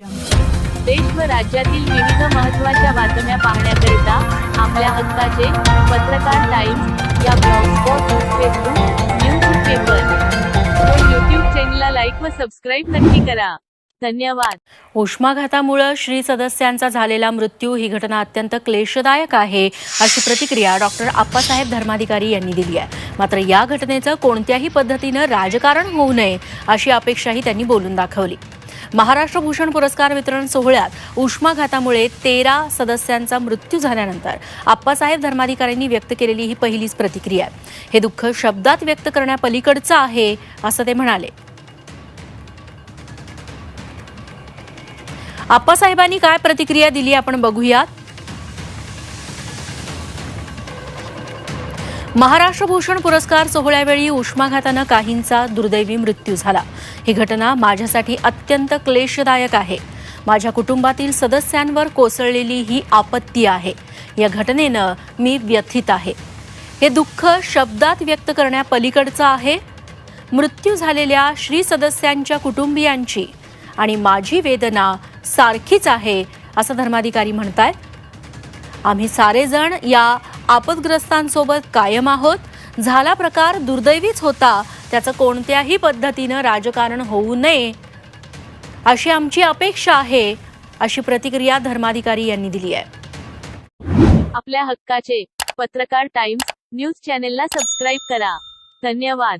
देश व राज्यातील विविध महत्त्वाच्या बातम्या पाहण्याकरिता आपल्या हक्काचे पत्रकार टाइम्स या ब्लॉगस्पॉट फेसबुक न्यूज पेपर. व यूट्यूब चॅनलला लाईक व सबस्क्राईब नक्की करा. धन्यवाद. उष्माघातामुळे श्री सदस्यांचा झालेला मृत्यू ही घटना अत्यंत क्लेशदायक आहे अशी प्रतिक्रिया डॉक्टर आप्पासाहेब धर्माधिकारी यांनी दिली आहे. मात्र या घटनेचं कोणत्याही पद्धतीनं राजकारण होऊ नये अशी अपेक्षाही त्यांनी बोलून दाखवली. महाराष्ट्र भूषण पुरस्कार वितरण सोहळ्यात उष्माघातामुळे तेरा सदस्यांचा मृत्यू झाल्यानंतर आप्पासाहेब धर्माधिकाऱ्यांनी व्यक्त केलेली ही पहिलीच प्रतिक्रिया आहे. हे दुःख शब्दात व्यक्त करण्यापलीकडचं आहे असं ते म्हणाले. आप्पासाहेबांनी काय प्रतिक्रिया दिली आपण बघूयात. महाराष्ट्र भूषण पुरस्कार सोहळ्यावेळी उष्माघातानं काहींचा दुर्दैवी मृत्यू झाला. ही घटना माझ्यासाठी अत्यंत क्लेशदायक आहे. माझ्या कुटुंबातील सदस्यांवर कोसळलेली ही आपत्ती आहे. या घटनेनं मी व्यथित आहे. हे दुःख शब्दात व्यक्त करण्यापलीकडचं आहे. मृत्यू झालेल्या श्री सदस्यांच्या कुटुंबियांची आणि माझी वेदना सारखीच आहे असं धर्माधिकारी म्हणतायत. आम्ही सारेजण या आपदग्रस्तांसोबत कायम आहोत. झाला प्रकार दुर्दैवीच होता. त्याचं कोणत्याही पद्धतीनं राजकारण होऊ नये अशी आमची अपेक्षा आहे अशी प्रतिक्रिया धर्माधिकारी यांनी दिली आहे. आपल्या हक्काचे पत्रकार टाइम्स न्यूज चॅनलला सबस्क्राईब करा. धन्यवाद.